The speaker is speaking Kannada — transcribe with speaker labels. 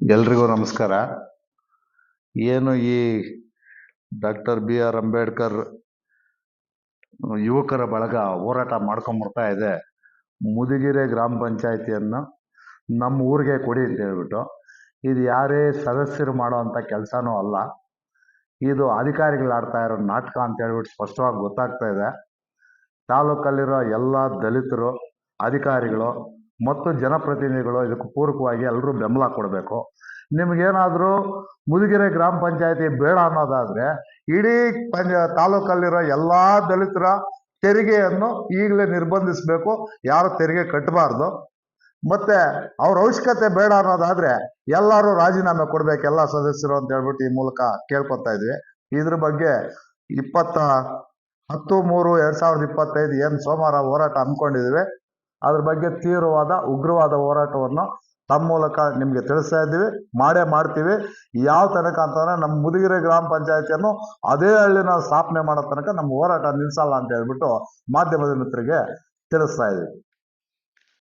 Speaker 1: ಎಲ್ರಿಗೂ ನಮಸ್ಕಾರ. ಏನು ಈ ಡಾಕ್ಟರ್ ಬಿ ಆರ್ ಅಂಬೇಡ್ಕರ್ ಯುವಕರ ಬಳಗ ಹೋರಾಟ ಮಾಡ್ಕೊಂಬರ್ತಾ ಇದೆ. ಮುದುಗಿರೆ ಗ್ರಾಮ ಪಂಚಾಯತಿಯನ್ನು ನಮ್ಮ ಊರಿಗೆ ಕೊಡಿ ಅಂತ ಹೇಳ್ಬಿಟ್ಟು, ಇದು ಯಾರೇ ಸದಸ್ಯರು ಮಾಡೋವಂಥ ಕೆಲಸನೂ ಅಲ್ಲ. ಇದು ಅಧಿಕಾರಿಗಳು ಆಡ್ತಾ ಇರೋ ನಾಟಕ ಅಂತ ಹೇಳ್ಬಿಟ್ಟು ಸ್ಪಷ್ಟವಾಗಿ ಗೊತ್ತಾಗ್ತಾ ಇದೆ. ತಾಲೂಕಲ್ಲಿರೋ ಎಲ್ಲ ದಲಿತರು, ಅಧಿಕಾರಿಗಳು ಮತ್ತು ಜನಪ್ರತಿನಿಧಿಗಳು ಇದಕ್ಕೆ ಪೂರಕವಾಗಿ ಎಲ್ಲರೂ ಬೆಂಬಲ ಕೊಡಬೇಕು. ನಿಮಗೇನಾದರೂ ಮುದುಗೆರೆ ಗ್ರಾಮ ಪಂಚಾಯತಿ ಬೇಡ ಅನ್ನೋದಾದರೆ ಇಡೀ ಪಂಚ ತಾಲೂಕಲ್ಲಿರೋ ಎಲ್ಲ ದಲಿತರ ತೆರಿಗೆಯನ್ನು ಈಗಲೇ ನಿರ್ಬಂಧಿಸಬೇಕು. ಯಾರು ತೆರಿಗೆ ಕಟ್ಟಬಾರ್ದು. ಮತ್ತೆ ಅವ್ರ ಅವಶ್ಯಕತೆ ಬೇಡ ಅನ್ನೋದಾದರೆ ಎಲ್ಲರೂ ರಾಜೀನಾಮೆ ಕೊಡಬೇಕು. ಎಲ್ಲ ಸದಸ್ಯರು ಅಂತ ಹೇಳ್ಬಿಟ್ಟು ಈ ಮೂಲಕ ಕೇಳ್ಕೊತಾ ಇದ್ವಿ. ಇದ್ರ ಬಗ್ಗೆ ಇಪ್ಪತ್ತ ಹತ್ತು ಮೂರು ಎರಡು ಸಾವಿರದ ಇಪ್ಪತ್ತೈದು ಏನು ಸೋಮವಾರ ಹೋರಾಟ ಹಮ್ಮಿಕೊಂಡಿದ್ದೀವಿ ಅದ್ರ ಬಗ್ಗೆ ತೀವ್ರವಾದ ಉಗ್ರವಾದ ಹೋರಾಟವನ್ನು ತಮ್ಮ ಮೂಲಕ ನಿಮಗೆ ತಿಳಿಸ್ತಾ ಇದ್ದೀವಿ. ಮಾಡೇ ಮಾಡ್ತೀವಿ. ಯಾವ ತನಕ ಅಂತಂದ್ರೆ ನಮ್ಮ ಮುದುಗಿರೆ ಗ್ರಾಮ ಪಂಚಾಯತಿಯನ್ನು ಅದೇ ಹಳ್ಳಿನ ಸ್ಥಾಪನೆ ಮಾಡೋ ತನಕ ನಮ್ಮ ಹೋರಾಟ ನಿಲ್ಲಿಸಲ್ಲ ಅಂತ ಹೇಳ್ಬಿಟ್ಟು ಮಾಧ್ಯಮದ ಮಿತ್ರರಿಗೆ ತಿಳಿಸ್ತಾ ಇದ್ದೀವಿ.